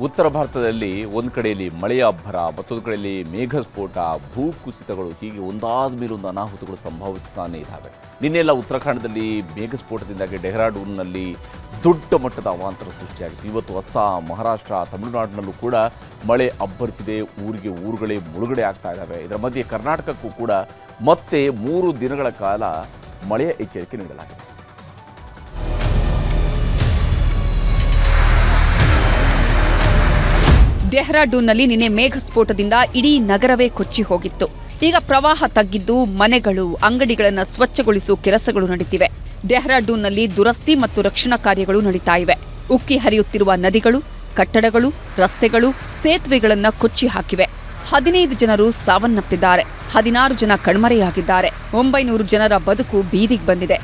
ಉತ್ತರ ಭಾರತದಲ್ಲಿ ಒಂದು ಕಡೆಯಲ್ಲಿ ಮಳೆಯ ಅಬ್ಬರ, ಮತ್ತೊಂದು ಕಡೆಯಲ್ಲಿ ಮೇಘಸ್ಫೋಟ, ಭೂಕುಸಿತಗಳು ಹೀಗೆ ಒಂದಾದ ಮೇಲೊಂದು ಅನಾಹುತಗಳು ಸಂಭವಿಸ್ತಾನೆ ಇದ್ದಾವೆ ನಿನ್ನೆಲ್ಲ ಉತ್ತರಾಖಂಡದಲ್ಲಿ ಮೇಘಸ್ಫೋಟದಿಂದಾಗಿ ಡೆಹ್ರಾಡೂನ್ನಲ್ಲಿ ದೊಡ್ಡ ಮಟ್ಟದ ಅವಾಂತರ ಸೃಷ್ಟಿಯಾಗಿತ್ತು. ಇವತ್ತು ಅಸ್ಸಾಂ, ಮಹಾರಾಷ್ಟ್ರ, ತಮಿಳುನಾಡಿನಲ್ಲೂ ಕೂಡ ಮಳೆ ಅಬ್ಬರಿಸಿದೆ. ಊರಿಗೆ ಊರುಗಳೇ ಮುಳುಗಡೆ ಆಗ್ತಾ ಇದ್ದಾವೆ ಇದರ ಮಧ್ಯೆ ಕರ್ನಾಟಕಕ್ಕೂ ಕೂಡ ಮತ್ತೆ ಮೂರು ದಿನಗಳ ಕಾಲ ಮಳೆಯ ಎಚ್ಚರಿಕೆ ನೀಡಲಾಗಿದೆ. ಡೆಹ್ರಾಡೂನ್ನಲ್ಲಿ ನಿನ್ನೆ ಮೇಘಸ್ಫೋಟದಿಂದ ಇಡೀ ನಗರವೇ ಕೊಚ್ಚಿ ಹೋಗಿತ್ತು. ಈಗ ಪ್ರವಾಹ ತಗ್ಗಿದ್ದು ಮನೆಗಳು, ಅಂಗಡಿಗಳನ್ನು ಸ್ವಚ್ಛಗೊಳಿಸುವ ಕೆಲಸಗಳು ನಡೆದಿವೆ ಡೆಹ್ರಾಡೂನ್ನಲ್ಲಿ ದುರಸ್ತಿ ಮತ್ತು ರಕ್ಷಣಾ ಕಾರ್ಯಗಳು ನಡೀತಾ ಇವೆ. ಉಕ್ಕಿ ಹರಿಯುತ್ತಿರುವ ನದಿಗಳು, ಕಟ್ಟಡಗಳು, ರಸ್ತೆಗಳು, ಸೇತುವೆಗಳನ್ನು ಕೊಚ್ಚಿ ಹಾಕಿವೆ. ಹದಿನೈದು ಜನರು ಸಾವನ್ನಪ್ಪಿದ್ದಾರೆ. ಹದಿನಾರು ಜನ ಕಣ್ಮರೆಯಾಗಿದ್ದಾರೆ. ಒಂಬೈನೂರು ಜನರ ಬದುಕು ಬೀದಿಗೆ ಬಂದಿದೆ.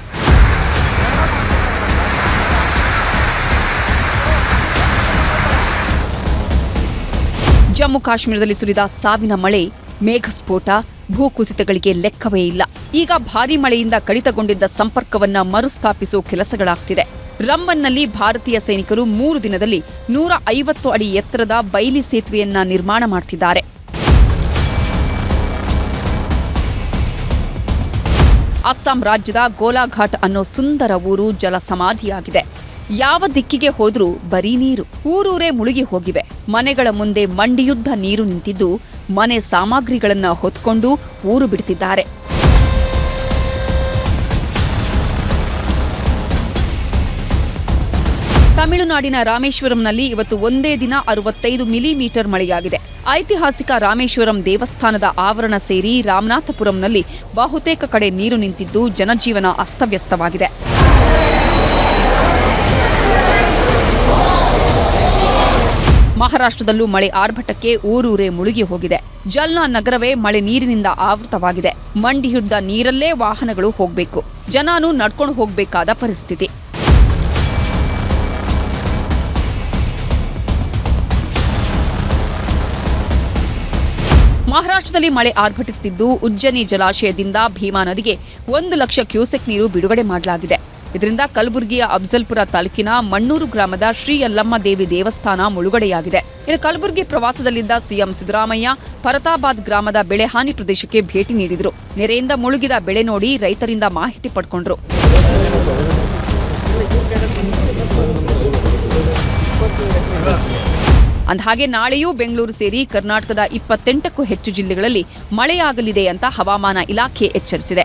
ಜಮ್ಮು ಕಾಶ್ಮೀರದಲ್ಲಿ ಸುರಿದ ಸಾವಿನ ಮಳೆ, ಮೇಘಸ್ಫೋಟ, ಭೂಕುಸಿತಗಳಿಗೆ ಲೆಕ್ಕವೇ ಇಲ್ಲ. ಈಗ ಭಾರೀ ಮಳೆಯಿಂದ ಕಡಿತಗೊಂಡಿದ್ದ ಸಂಪರ್ಕವನ್ನ ಮರುಸ್ಥಾಪಿಸುವ ಕೆಲಸಗಳಾಗ್ತಿದೆ. ರಂಬನ್ನಲ್ಲಿ ಭಾರತೀಯ ಸೈನಿಕರು ಮೂರು ದಿನದಲ್ಲಿ ನೂರ ಐವತ್ತು ಅಡಿ ಎತ್ತರದ ಬೈಲಿ ಸೇತುವೆಯನ್ನ ನಿರ್ಮಾಣ ಮಾಡ್ತಿದ್ದಾರೆ. ಅಸ್ಸಾಂ ರಾಜ್ಯದ ಗೋಲಾಘಾಟ್ ಅನ್ನೋ ಸುಂದರ ಊರು ಜಲ ಸಮಾಧಿಯಾಗಿದೆ ಯಾವ ದಿಕ್ಕಿಗೆ ಹೋದ್ರೂ ಬರೀ ನೀರು. ಊರೂರೇ ಮುಳುಗಿ ಹೋಗಿವೆ. ಮನೆಗಳ ಮುಂದೆ ಮಂಡಿಯುದ್ಧ ನೀರು ನಿಂತಿದ್ದು ಮನೆ ಸಾಮಗ್ರಿಗಳನ್ನ ಹೊತ್ಕೊಂಡು ಊರು ಬಿಡ್ತಿದ್ದಾರೆ. ತಮಿಳುನಾಡಿನ ರಾಮೇಶ್ವರಂನಲ್ಲಿ ಇವತ್ತು ಒಂದೇ ದಿನ ಅರವತ್ತೈದು ಮಿಲಿಮೀಟರ್ ಮಳೆಯಾಗಿದೆ. ಐತಿಹಾಸಿಕ ರಾಮೇಶ್ವರಂ ದೇವಸ್ಥಾನದ ಆವರಣ ಸೇರಿ ರಾಮನಾಥಪುರಂನಲ್ಲಿ ಬಹುತೇಕ ಕಡೆ ನೀರು ನಿಂತಿದ್ದು ಜನಜೀವನ ಅಸ್ತವ್ಯಸ್ತವಾಗಿದೆ. ಮಹಾರಾಷ್ಟ್ರದಲ್ಲೂ ಮಳೆ ಆರ್ಭಟಕ್ಕೆ ಊರೂರೇ ಮುಳುಗಿ ಹೋಗಿದೆ. ಜಲ್ನಾ ನಗರವೇ ಮಳೆ ನೀರಿನಿಂದ ಆವೃತವಾಗಿದೆ. ಮಂಡಿಯುದ್ದ ನೀರಲ್ಲೇ ವಾಹನಗಳು ಹೋಗಬೇಕು. ಜನಾನು ನಡ್ಕೊಂಡು ಹೋಗಬೇಕಾದ ಪರಿಸ್ಥಿತಿ. ಮಹಾರಾಷ್ಟ್ರದಲ್ಲಿ ಮಳೆ ಆರ್ಭಟಿಸುತ್ತಿದ್ದು, ಉಜ್ಜನಿ ಜಲಾಶಯದಿಂದ ಭೀಮಾ ನದಿಗೆ ಒಂದು ಲಕ್ಷ ಕ್ಯೂಸೆಕ್ ನೀರು ಬಿಡುಗಡೆ ಮಾಡಲಾಗಿದೆ. ಇದರಿಂದ ಕಲಬುರಗಿಯ ಅಫ್ಜಲ್ಪುರ ತಾಲೂಕಿನ ಮಣ್ಣೂರು ಗ್ರಾಮದ ಶ್ರೀ ಯಲ್ಲಮ್ಮ ದೇವಿ ದೇವಸ್ಥಾನ ಮುಳುಗಡೆಯಾಗಿದೆ. ಇನ್ನು ಕಲಬುರಗಿ ಪ್ರವಾಸದಲ್ಲಿದ್ದ ಸಿಎಂ ಸಿದ್ದರಾಮಯ್ಯ ಪರತಾಬಾದ್ ಗ್ರಾಮದ ಬೆಳೆಹಾನಿ ಪ್ರದೇಶಕ್ಕೆ ಭೇಟಿ ನೀಡಿದರು. ನೆರೆಯಿಂದ ಮುಳುಗಿದ ಬೆಳೆ ನೋಡಿ ರೈತರಿಂದ ಮಾಹಿತಿ ಪಡ್ಕೊಂಡ್ರು. ಅಂದಹಾಗೆ ನಾಳೆಯೂ ಬೆಂಗಳೂರು ಸೇರಿ ಕರ್ನಾಟಕದ ಇಪ್ಪತ್ತೆಂಟಕ್ಕೂ ಹೆಚ್ಚು ಜಿಲ್ಲೆಗಳಲ್ಲಿ ಮಳೆಯಾಗಲಿದೆ ಅಂತ ಹವಾಮಾನ ಇಲಾಖೆ ಎಚ್ಚರಿಸಿದೆ.